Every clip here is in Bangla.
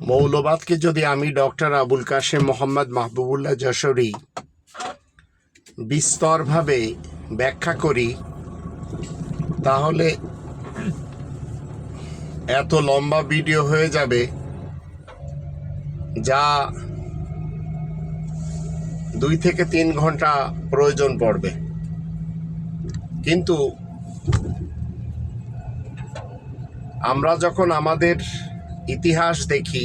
মৌলবাদকে যদি আমি ডক্টর আবুল কাশেম মোহাম্মদ মাহবুবুল্লাহ যশোরী বিস্তরভাবে ব্যাখ্যা করি, তাহলে এত লম্বা ভিডিও হয়ে যাবে যা দুই থেকে তিন ঘণ্টা প্রয়োজন পড়বে। কিন্তু আমরা যখন আমাদের ইতিহাস দেখি,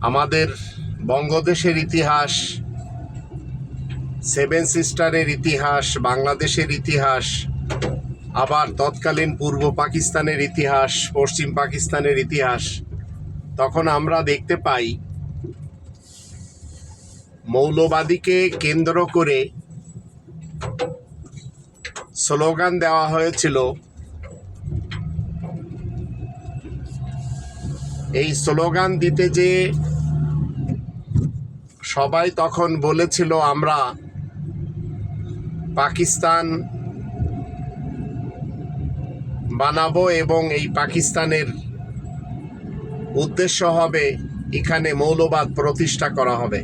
আমাদের বঙ্গদেশের ইতিহাস, সেভেন সিস্টারের ইতিহাস, বাংলাদেশের ইতিহাস, আবার তৎকালীন পূর্ব পাকিস্তানের ইতিহাস, পশ্চিম পাকিস্তানের ইতিহাস। তখন আমরা দেখতে পাই, মৌলবাদীকে কেন্দ্র করে স্লোগান দেওয়া হয়েছিল এই স্লোগান দিতে যে সবাই তখন বলেছিল, আমরা পাকিস্তান বানাবো এবং এই পাকিস্তানের উদ্দেশ্য হবে এখানে মৌলবাদ প্রতিষ্ঠা করা হবে।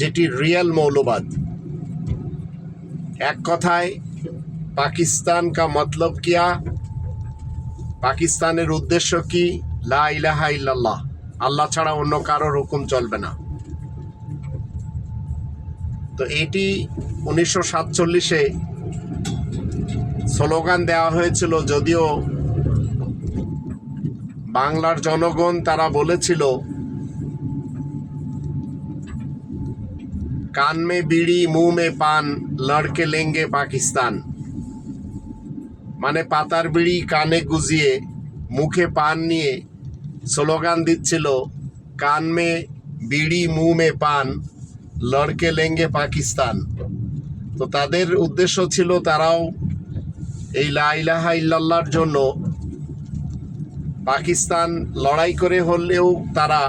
যেটি রিয়েল মৌলবাদ। এক কথায়, পাকিস্তান কা মতলব কিয়া? পাকিস্তানের উদ্দেশ্য কি? লা ইলাহা ইল্লাল্লাহ। আল্লাহ ছাড়া অন্য কারোর হুকুম চলবে না। তো এটি উনিশশো সাতচল্লিশে স্লোগান দেওয়া হয়েছিল, যদিও বাংলার জনগণ তারা বলেছিল, কান মে বিড়ি মুঁ মে পান, লড়কে লেঙ্গে পাকিস্তান। মানে পাতার বিড়ি কানে গুজিয়ে, মুখে পান নিয়ে স্লোগান দিচ্ছিল, কান মে বিড়ি মুঁ মে পান, লড়কে লেঙ্গে পাকিস্তান। তো তাদের উদ্দেশ্য ছিল তারাও এই লাইলাহা ইল্লাল্লাহর জন্য পাকিস্তান লড়াই করে হলেও তারা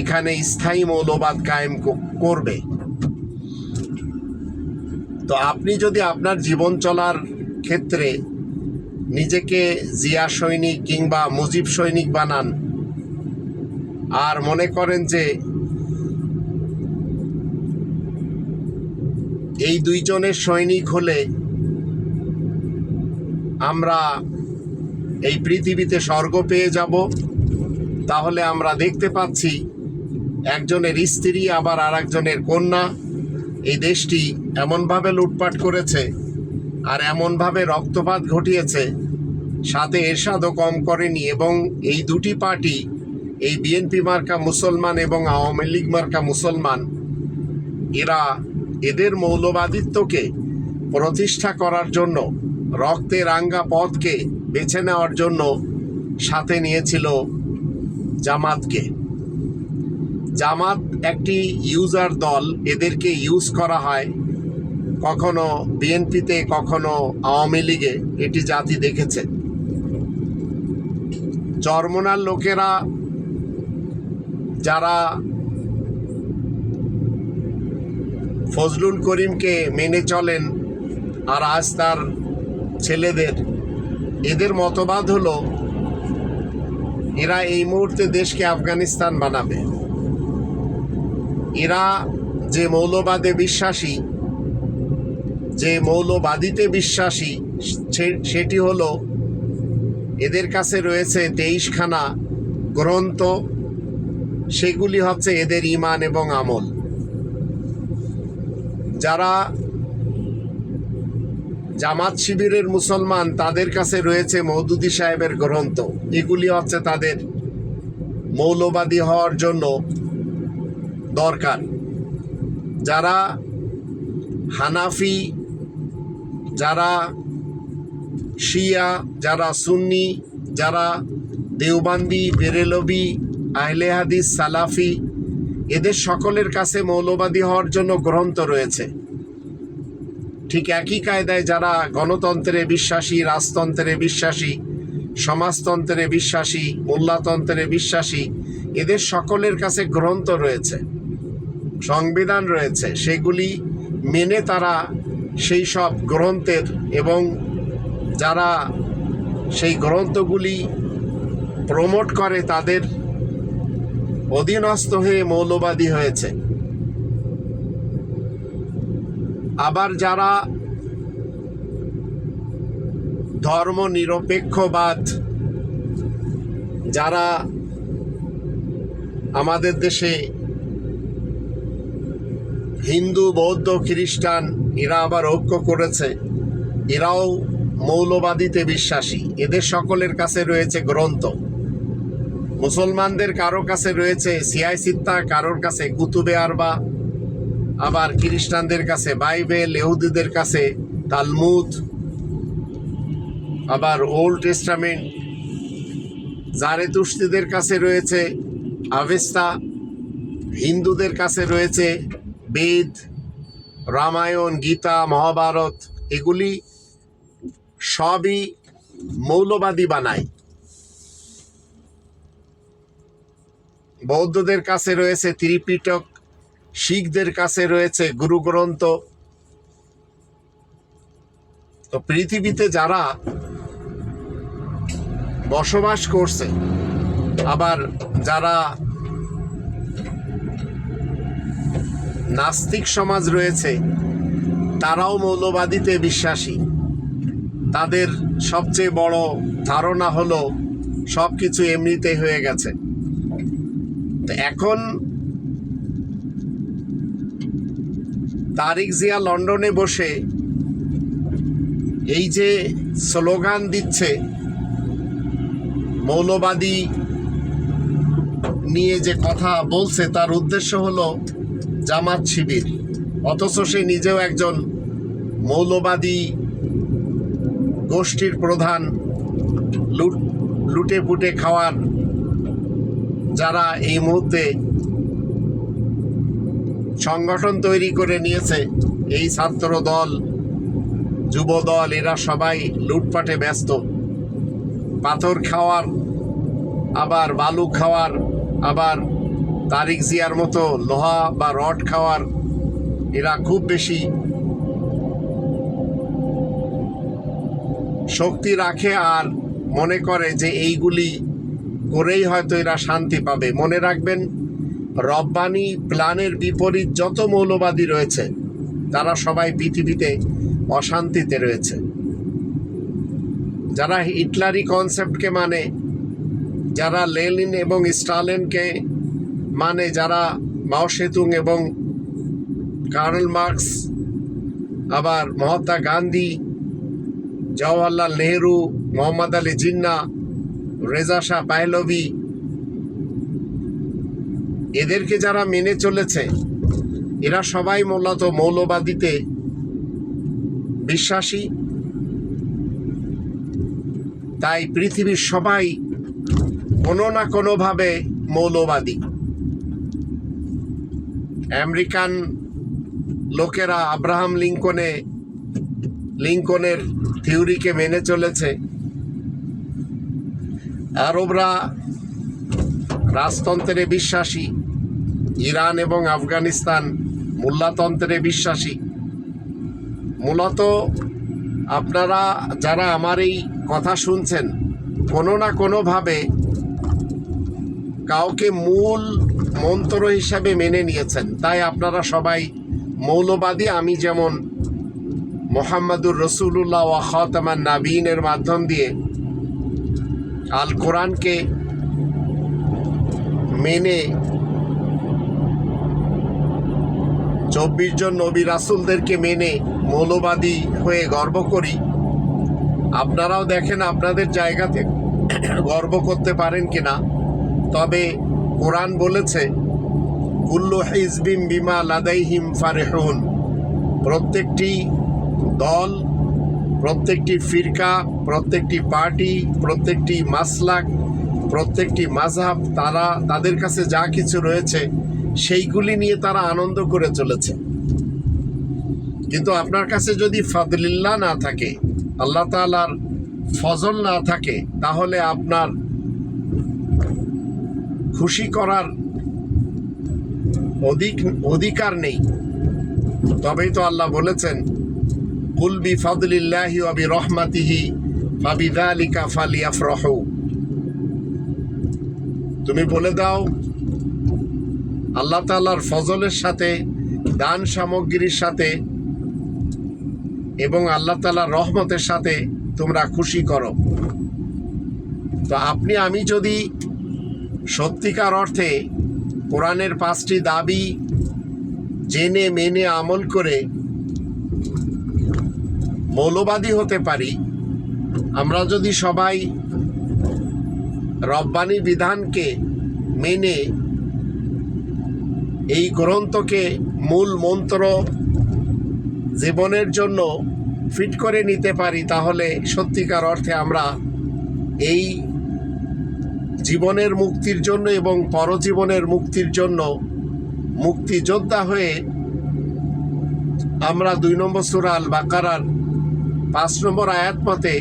এখানে স্থায়ী মৌলবাদ কায়েম করবে। আপনি যদি আপনার জীবন চলার ক্ষেত্রে নিজেকে জিয়া সৈনিক কিংবা মুজিব সৈনিক বানান, আর মনে করেন যে এই দুইজনের সৈনিক হলে আমরা এই পৃথিবীতে স্বর্গ পেয়ে যাব, তাহলে আমরা দেখতে পাচ্ছি একজনের স্ত্রী আবার আর একজনের কন্যা। এই দেশটি এমনভাবে লুটপাট করেছে আর এমনভাবে রক্তপাত ঘটিয়েছে, সাথে এরশাদও কম করেনি এবং এই দুটি পার্টি, এই বিএনপি মার্কা মুসলমান এবং আওয়ামী লীগ মার্কা মুসলমান, এরা এদের মৌলবাদিত্বকে প্রতিষ্ঠা করার জন্য, রক্তে রাঙ্গা পথকে বেছে নেওয়ার জন্য সাথে নিয়েছিল জামাতকে। জামাত একটি ইউজার দল, এদেরকে ইউজ করা হয়। কখনো বিএনপিতে কখনো আওয়ামী লীগে, এটি জাতি দেখেছে। চরমনার লোকেরা যারা ফজলুল করিমকে মেনে চলেন আর আজ তার ছেলেদের, এদের মতবাদ হলো, এরা এই মুহূর্তে দেশকে আফগানিস্তান বানাবে। এরা যে মৌলবাদে বিশ্বাসী, যে মৌলবাদীতে বিশ্বাসী সেটি হলো এদের কাছে রয়েছে তেইশখানা গ্রন্থ। সেগুলি হচ্ছে এদের ইমান এবং আমল। যারা জামাত শিবিরের মুসলমান, তাদের কাছে রয়েছে মৌদুদি সাহেবের গ্রন্থ। এগুলি হচ্ছে তাদের মৌলবাদী হওয়ার জন্য দরকার। যারা হানাফি, যারা শিয়া, যারা সুন্নি, যারা দেওবান্দি, বেরেলবি, আহলে হাদিস, সালাফি, এদের সকলের কাছে মৌলবাদী হওয়ার জন্য গ্রন্থ রয়েছে। ঠিক একই কায়দায় যারা গণতন্ত্রে বিশ্বাসী, রাজতন্ত্রে বিশ্বাসী, সমাজতন্ত্রে বিশ্বাসী, মোল্লাতন্ত্রে বিশ্বাসী, এদের সকলের কাছে গ্রন্থ রয়েছে। সংবিধান রয়েছে, সেগুলি মেনে তারা সেই সব গ্রন্থের এবং যারা সেই গ্রন্থগুলি প্রমোট করে তাদের অধীনস্থ হয়ে মৌলবাদী হয়েছে। আবার যারা ধর্ম নিরপেক্ষবাদ যারা আমাদের দেশে হিন্দু, বৌদ্ধ, খ্রিস্টান, এরা আবার ঐক্য করেছে। এরাও মৌলবাদীতে বিশ্বাসী। এদের সকলের কাছে রয়েছে গ্রন্থ। মুসলমানদের কারও কাছে রয়েছে সিয়াই সিত্তা, কারোর কাছে কুতুবে আরবা, আবার খ্রিস্টানদের কাছে বাইবেল এহুদিদের কাছে তালমুদ, আবার ওল্ড টেস্টামেন্ট। জারেতুস্তিদের কাছে রয়েছে আভেস্তা, হিন্দুদের কাছে রয়েছে বেদ, রামায়ণ, গীতা, মহাভারত, এগুলি সবই মৌলবাদী বানায়। বৌদ্ধদের কাছে রয়েছে ত্রিপিটক, শিখদের কাছে রয়েছে গুরু গ্রন্থ তো পৃথিবীতে যারা বসবাস করছে, আবার যারা নাস্তিক সমাজ রয়েছে, তারাও মৌলবাদীতে বিশ্বাসী। তাদের সবচেয়ে বড় ধারণা হলো সব কিছু এমনিতে হয়ে গেছে। তো এখন তারিক জিয়া লন্ডনে বসে এই যে স্লোগান দিচ্ছে, মৌলবাদী নিয়ে যে কথা বলছে, তার উদ্দেশ্য হলো জামাত শিবির। অথচ সে নিজেও একজন মৌলবাদী গোষ্ঠীর প্রধান, লুট লুটে পুটে খাওয়ার যারা এই মুহূর্তে সংগঠন তৈরি করে নিয়েছে, এই ছাত্র দল যুব দল এরা সবাই লুটপাটে ব্যস্ত। পাথর খাওয়ার, আবার বালু খাওয়ার, আবার তারিক জিয়ার মতো লোহা বা রড খাওয়ার এরা খুব বেশি শক্তি রাখে আর মনে করে যে এইগুলি করেই হয়তো এরা শান্তি পাবে। মনে রাখবেন, রব্বানি প্ল্যানের বিপরীত যত মৌলবাদী রয়েছে, তারা সবাই পৃথিবীতে অশান্তিতে রয়েছে। যারা হিটলারি কনসেপ্টকে মানে যারা লেলিন এবং স্টালিনকে মানে যারা মাও সেতুং এবং কার্ল মার্কস, আবার মহাত্মা গান্ধী, জওয়াহরলাল নেহরু, মোহাম্মদ আলী জিন্না, রেজা শাহ পাহলভি, এদেরকে যারা মেনে চলেছে, এরা সবাই মূলত মৌলবাদীতে বিশ্বাসী। তাই পৃথিবীর সবাই কোনো না কোনোভাবে মৌলবাদী। আমেরিকান লোকেরা আব্রাহাম লিঙ্কনে, লিঙ্কনের থিওরিকে মেনে চলেছে। আরবরা রাজতন্ত্রে বিশ্বাসী, ইরান এবং আফগানিস্তান মোল্লাতন্ত্রে বিশ্বাসী। মূলত আপনারা যারা আমার এই কথা শুনছেন, কোনো না কোনোভাবে কাউকে মূল মন্ত্র হিসাবে মেনে নিয়েছেন। তাই আপনারা সবাই মৌলবাদী। আমি যেমন মোহাম্মদুর রসুল্লাহ খতামান নাবিনের মাধ্যম দিয়ে আল কোরআনকে মেনে চব্বিশ জন নবী রাসুলদেরকে মেনে মৌলবাদী হয়ে গর্ব করি। আপনারাও দেখেন আপনাদের জায়গাতে গর্ব করতে পারেন কিনা। তবে কোরআন বলেছে, কুল্লু হিজবিম বিমা লাদাইহিম ফারেহুন। প্রত্যেকটি দল, প্রত্যেকটি ফিরকা, প্রত্যেকটি পার্টি, প্রত্যেকটি মাসলাক, প্রত্যেকটি মাঝহাব তারা তাদের কাছে যা কিছু রয়েছে, সেইগুলি নিয়ে তারা আনন্দ করে চলেছে। কিন্তু আপনার কাছে যদি ফাদলিল্লা না থাকে, আল্লাহ তালার ফজল না থাকে, তাহলে আপনার খুশি করার অধিক, অধিকার নেই। তবেই তো আল্লাহ বলেছেন, কুল বি ফাদলিল্লাহি ওয়া বি রহমাতিহি ফাবিযালিকা ফালিয়াফরাহু। তুমি বলে দাও, আল্লাহ তাআলার ফজলের সাথে, দান সামগ্রীর সাথে এবং আল্লাহ তাআলার রহমতের সাথে তোমরা খুশি করো। তো আপনি, আমি যদি সত্যিকার অর্থে কোরআনের পাঁচটি দাবি জেনে, মেনে, আমল করে মৌলবাদী হতে পারি। আমরা যদি সবাই রব্বানি বিধানকে মেনে এই গ্রন্থকে মূল মন্ত্র জীবনের জন্য ফিট করে নিতে পারি, তাহলে সত্যিকার অর্থে আমরা এই জীবনের মুক্তির জন্য এবং পরজীবনের মুক্তির জন্য মুক্তিযোদ্ধা হয়ে আমরা দুই নম্বর সুরাল বাকারার পাঁচ নম্বর আয়াত মতে,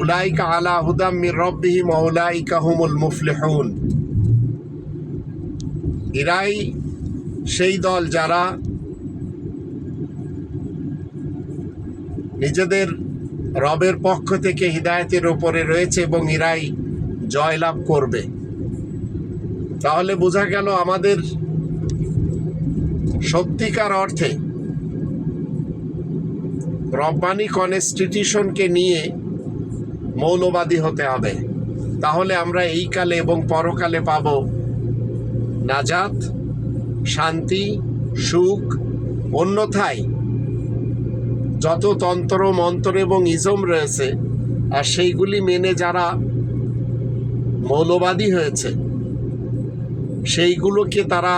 উলাইকা আলা হুদাম মির রব্বিহিম উলাইকা হুমুল মুফলিহুন। এরাই সেই দল যারা নিজেদের রবের পক্ষ থেকে হৃদায়তের ওপরে রয়েছে এবং এরাই জয়লাভ করবে। তাহলে বোঝা গেল আমাদের সত্যিকার অর্থে রব্বানি কনস্টিটিউশনকে নিয়ে মৌলবাদী হতে হবে। তাহলে আমরা এই কালে এবং পরকালে পাব নাজাত, শান্তি, সুখ, অন্যথায় যত তন্ত্র, মন্ত্র এবং ইজম রয়েছে, আর সেইগুলি মেনে যারা মৌলবাদী হয়েছে। সেইগুলোকে তারা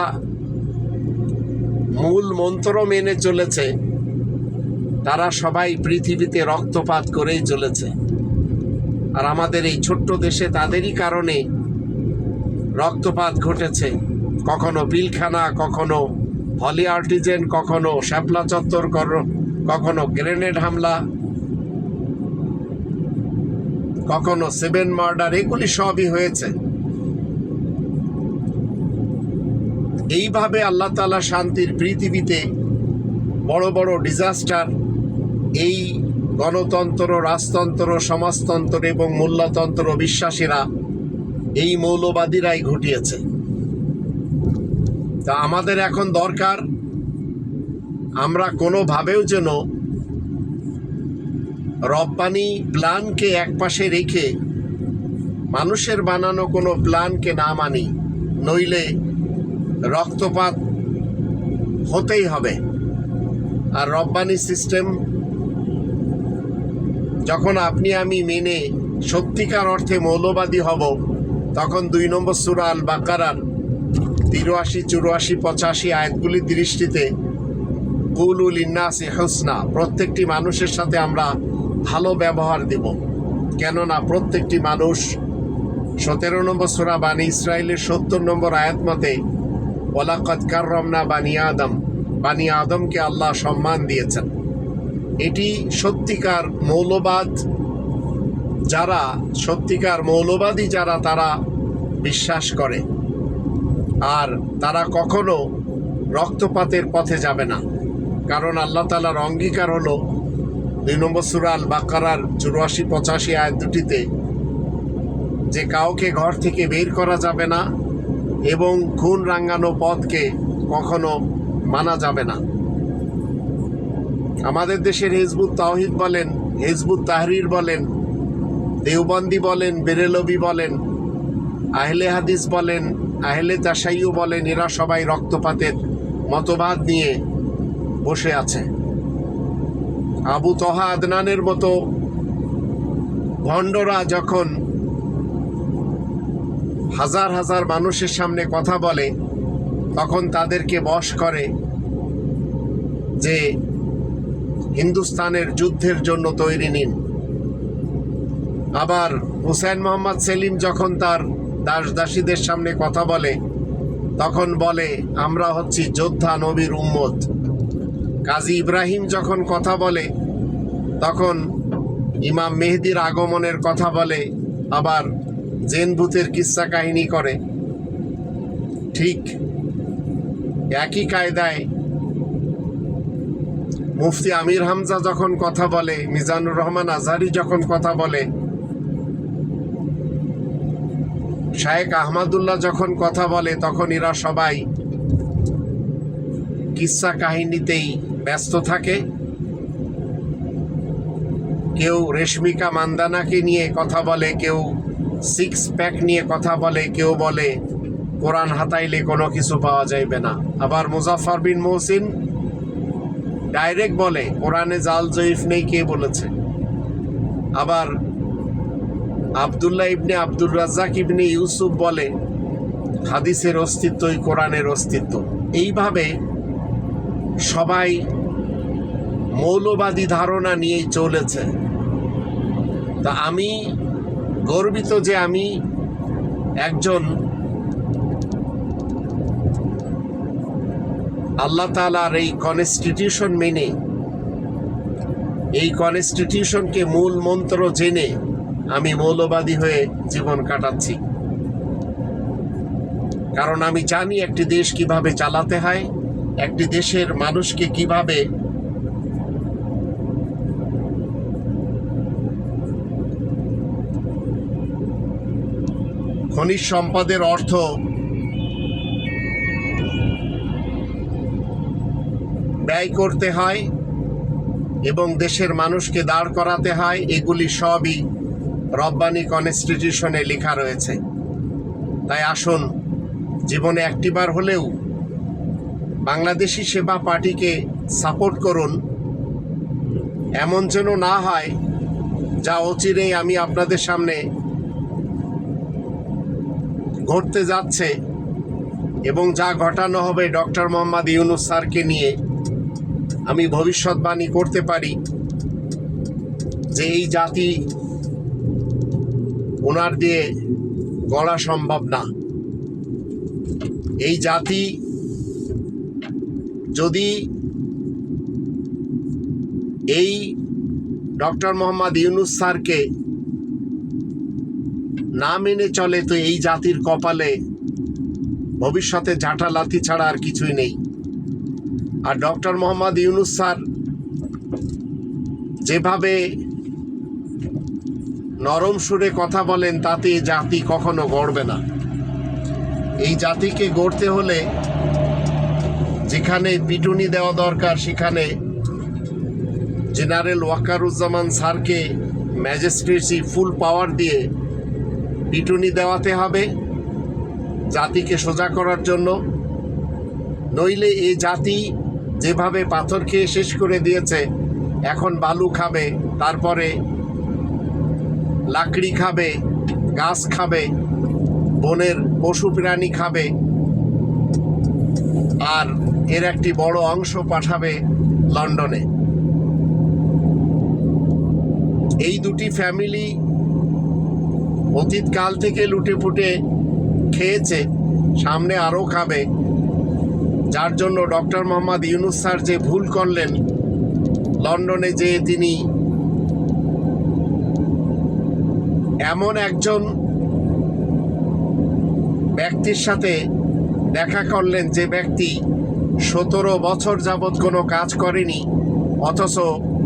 মূল মন্ত্র মেনে চলেছে। তারা সবাই পৃথিবীতে রক্তপাত করেই চলেছে। আর আমাদের এই ছোট্ট দেশে তাদেরই কারণে রক্তপাত ঘটেছে। কখনো পিলখানা, কখনো হলি আর্টিজেন কখনো শ্যাপলা চত্বর কখনো গ্রেনেড হামলা কখনো সেভেন মার্ডার, এগুলি সবই হয়েছে। এইভাবে আল্লাহ তাআলা শান্তির পৃথিবীতে বড় বড় ডিজাস্টার এই গণতন্ত্র, রাজতন্ত্র, সমাজতন্ত্র এবং মূল্যতন্ত্র বিশ্বাসীরা, এই মৌলবাদীরাই ঘটিয়েছে। তা আমাদের এখন দরকার, আমরা কোনোভাবেও যেন রব্বানি প্ল্যানকে একপাশে রেখে মানুষের বানানো কোনো প্ল্যানকে না মানি, নইলে রক্তপাত হতেই হবে। আর রব্বানি সিস্টেম, যখন আপনি আমি মেনে সত্যিকার অর্থে মৌলবাদী হব, তখন দুই নম্বর সুরা আল বাকারার তিরাশি, চুরাশি, পঁচাশি আয়াতগুলির দৃষ্টিতে কুলুল ইন্নাসি হোসনা, প্রত্যেকটি মানুষের সাথে আমরা ভালো ব্যবহার দেব। কেননা প্রত্যেকটি মানুষ সতেরো নম্বর সুরা বানী ইসরায়েলের সত্তর নম্বর আয়াত মতে ওলাকত কার্রমনা বানি আদম। বানি আদমকে আল্লাহ সম্মান দিয়েছেন। এটি সত্যিকার মৌলবাদ। যারা সত্যিকার মৌলবাদী যারা, তারা বিশ্বাস করে। আর তারা কখনো রক্তপাতের পথে যাবে না। কারণ আল্লাহ তালার অঙ্গীকার হলো দুই নম্বর সুরাল বাকারার চুরাশি, পঁচাশি আয় দুটিতে, যে কাউকে ঘর থেকে বের করা যাবে না এবং খুন রাঙ্গানো পথকে কখনো মানা যাবে না। আমাদের দেশের হিজবুত তাওহিদ বলেন, হিজবুত তাহরির বলেন, দেওবন্দি বলেন, বেরেলবি বলেন, আহলে হাদিস বলেন, আহলে তাসাইও বলেন, এরা সবাই রক্তপাতের মতবাদ নিয়ে বসে আছে। আবু তহা আদনানের মতো ভণ্ডরা যখন হাজার হাজার মানুষের সামনে কথা বলে, তখন তাদেরকে বশ করে যে হিন্দুস্তানের যুদ্ধের জন্য তৈরি নিন। আবার হুসেন মোহাম্মদ সেলিম যখন তার দাস দাসীদের সামনে কথা বলে, তখন বলে, আমরা হচ্ছি যোদ্ধা নবীর উম্মত। কাজী ইব্রাহিম যখন কথা বলে, তখন ইমাম মেহেদির আগমনের কথা বলে, আবার জেন ভূতের কিস্সা কাহিনী করে। ঠিক একই কায়দায় মুফতি আমির হামজা যখন কথা বলে, মিজানুর রহমান আজহারি যখন কথা বলে শায়েক আহমদুল্লাহ যখন কথা বলে, তখন এরা সবাই কিসা কাহিনীতেই ব্যস্ত থাকে। কেউ রেশমিকা মান্দানাকে নিয়ে কথা বলে, কেউ সিক্স প্যাক নিয়ে কথা বলে, কেউ বলে, কোরআন হাতাইলে কোনো কিছু পাওয়া যাইবে না। আবার মুজাফর বিন মহসিন ডাইরেক্ট বলে, কোরআনে জাল জয়ীফ নেই, কে বলেছে? আবার আবদুল্লাহ ইবনে আব্দুর রাজ্জাক ইবনে ইউসুফ বলে, হাদিসের অস্তিত্বই কোরআনের অস্তিত্ব। এইভাবে সবাই মৌলবাদী ধারণা নিয়েই চলেছে। তা আমি গর্বিত যে আমি একজন আল্লাহ তালার এই কনস্টিটিউশন মেনে, এই কনস্টিটিউশনকে মূল মন্ত্র জেনে আমি মৌলবাদী হয়ে জীবন কাটাচ্ছি। কারণ আমি জানি একটি দেশ কীভাবে চালাতে হয় একটি দেশের মানুষকে কীভাবে খনিজ সম্পদের অর্থ ব্যয় করতে হয় এবং দেশের মানুষকে দাঁড় করাতে হয়, এগুলি সবই রব্বানি কনস্টিটিউশনে লেখা রয়েছে। তাই আসুন, জীবনে একটিবার হলেও বাংলাদেশি সেবা পার্টিকে সাপোর্ট করুন। এমন যেন না হয়, যা অচিরেই আমি আপনাদের সামনে ঘটতে যাচ্ছে এবং যা ঘটানো হবে ডক্টর মোহাম্মদ ইউনুস স্যারকে নিয়ে আমি ভবিষ্যৎবাণী করতে পারি যে এই জাতি ওনার দিয়ে গড়া সম্ভব না। এই জাতি যদি এই ডক্টর মোহাম্মদ ইউনুস স্যারকে না মেনে চলে, তো এই জাতির কপালে ভবিষ্যতে ঝাঁটা লাথি ছাড়া আর কিছুই নেই। আর ডক্টর মোহাম্মদ ইউনুস স্যার যেভাবে নরম সুরে কথা বলেন, তাতে জাতি কখনো গড়বে না। এই জাতিকে গড়তে হলে যেখানে পিটুনি দেওয়া দরকার, সেখানে জেনারেল ওয়াকারুজ্জামান স্যারকে ম্যাজিস্ট্রেসি ফুল পাওয়ার দিয়ে পিটুনি দেওয়াতে হবে, জাতিকে সোজা করার জন্য। নইলে এ জাতি যেভাবে পাথর খেয়ে শেষ করে দিয়েছে, এখন বালু খাবে, তারপরে লাকড়ি খাবে, গাছ খাবে, বনের পশু প্রাণী খাবে আর এর একটি বড় অংশ পাঠাবে লন্ডনে। এই দুটি ফ্যামিলি অতীতকাল থেকে লুটে পুটে খেয়েছে, সামনে আরও খাবে। যার জন্য ডক্টর মোহাম্মদ ইউনুস স্যার যে ভুল করলেন, লন্ডনে যে তিনি এমন একজন ব্যক্তির সাথে দেখা করলেন যে ব্যক্তি সতেরো বছর যাবৎ কোনো কাজ করেনি, অথচ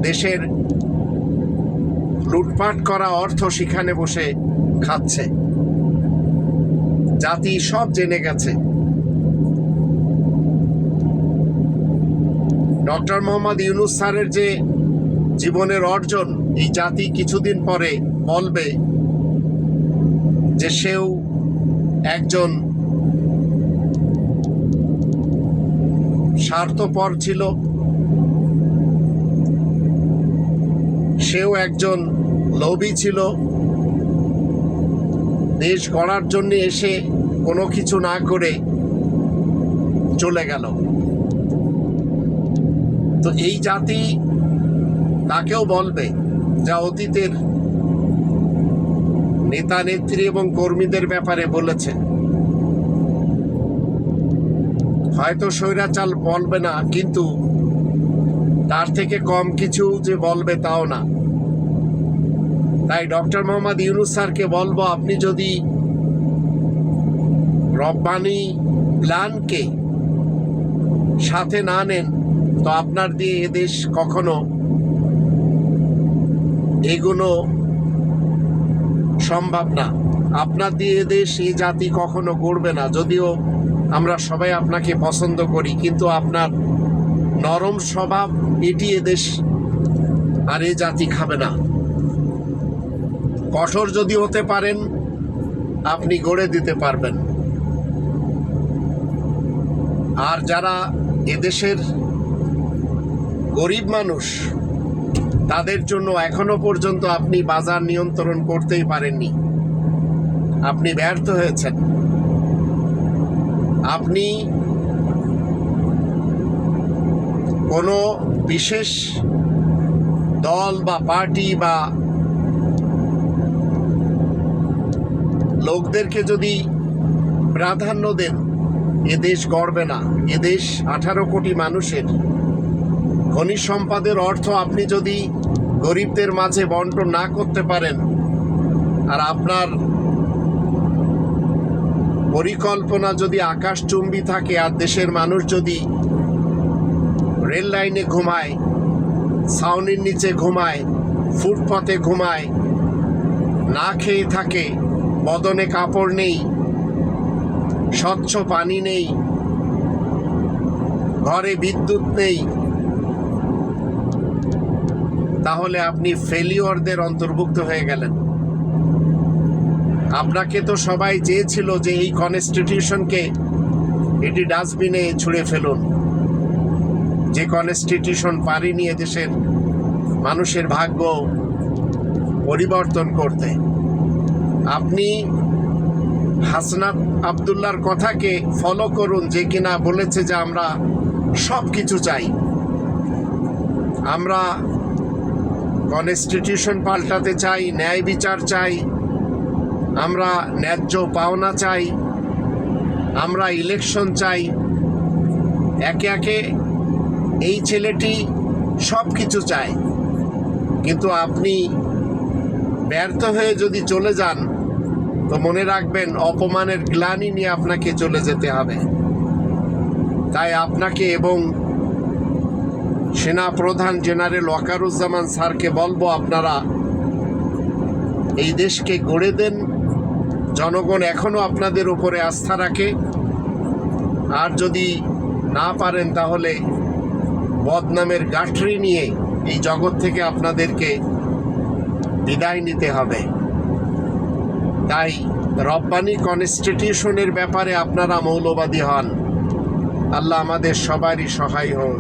দেশের লুটপাট করা অর্থ সেখানে বসে খাচ্ছে। জাতি সব জেনে গেছে। ডক্টর মোহাম্মদ ইউনুস স্যারের যে জীবনের অর্জন, এই জাতি কিছুদিন পরে বলবে যে সেও একজন স্বার্থপর ছিল। সেও একজন লোভী ছিল। দেশ গড়ার জন্য এসে কোনো কিছু না করে চলে গেল। তো এই জাতি তাকেও বলবে যা অতীতের নেতা নেত্রী এবং কর্মীদের ব্যাপারে বলেছে হয়তো স্বৈরাচাল বলবে না, কিন্তু তার থেকে কম কিছু যে বলবে তাও না। তাই ডক্টর মোহাম্মদ ইউনুস স্যারকে বলব, আপনি যদি রব্বানি প্ল্যানকে সাথে না নেন, তো আপনার দিয়ে এদেশ কখনো এগুলো সম্ভব না। আপনার দিয়ে এদেশ এই জাতি কখনো গড়বে না, যদিও আমরা সবাই আপনাকে পছন্দ করি, কিন্তু আপনার নরম স্বভাব এটি এদেশ আর এ জাতি খাবে না। কঠোর যদি হতে পারেন, আপনি গড়ে দিতে পারবেন। আর যারা এদেশের গরিব মানুষ, তাদের জন্য এখনও পর্যন্ত আপনি বাজার নিয়ন্ত্রণ করতেই পারেননি। আপনি ব্যর্থ হয়েছেন। আপনি কোনো বিশেষ দল বা পার্টি বা লোকদেরকে যদি প্রাধান্য দেন, এ দেশ গড়বে না। এ দেশ আঠারো কোটি মানুষের। খনিজ সম্পদের অর্থ আপনি যদি গরিবদের মাঝে বন্টন না করতে পারেন, আর আপনার পরিকল্পনা যদি আকাশচুম্বী থাকে আর দেশের মানুষ যদি রেল লাইনে ঘুমায়, ছাউনির নিচে ঘুমায় ফুটপথে ঘুমায়, না খেয়ে থাকে, বদনে কাপড় নেই, স্বচ্ছ পানি নেই, ঘরে বিদ্যুৎ নেই, তাহলে আপনি ফেলিওরদের অন্তর্ভুক্ত হয়ে গেলেন। আপনাকে তো সবাই চেয়েছিল যে এই কনস্টিটিউশনকে এটি ডাস্টবিনে ছুঁড়ে ফেলুন। যে কনস্টিটিউশন পারিনি দেশের মানুষের ভাগ্য পরিবর্তন করতে। আপনি হাসনাত আবদুল্লার কথাকে ফলো করুন, যে কিনা বলেছে যে আমরা সব কিছু চাই। আমরা কনস্টিটিউশন পাল্টাতে চাই, ন্যায় বিচার চাই আমরা ন্যায্য পাওনা চাই, আমরা ইলেকশন চাই। একে একে এই ছেলেটি সব কিছু চায়। কিন্তু আপনি ব্যর্থ হয়ে যদি চলে যান, তো মনে রাখবেন অপমানের গ্লানি নিয়ে আপনাকে চলে যেতে হবে। তাই আপনাকে এবং সেনা প্রধান জেনারেল ওয়াকারুজ্জামান স্যারকে বলব আপনারা, এই দেশকে গড়ে দেন জনগণ এখনও আপনাদের উপরে আস্থা রাখে। আর যদি না পারেন তাহলে বদনামের গাঠরি নিয়ে এই জগৎ থেকে আপনাদেরকে বিদায় নিতে হবে। তাই রব্বানি কনস্টিটিউশনের ব্যাপারে আপনারা মৌলবাদী হন। আল্লাহ আমাদের সবারই সহায় হন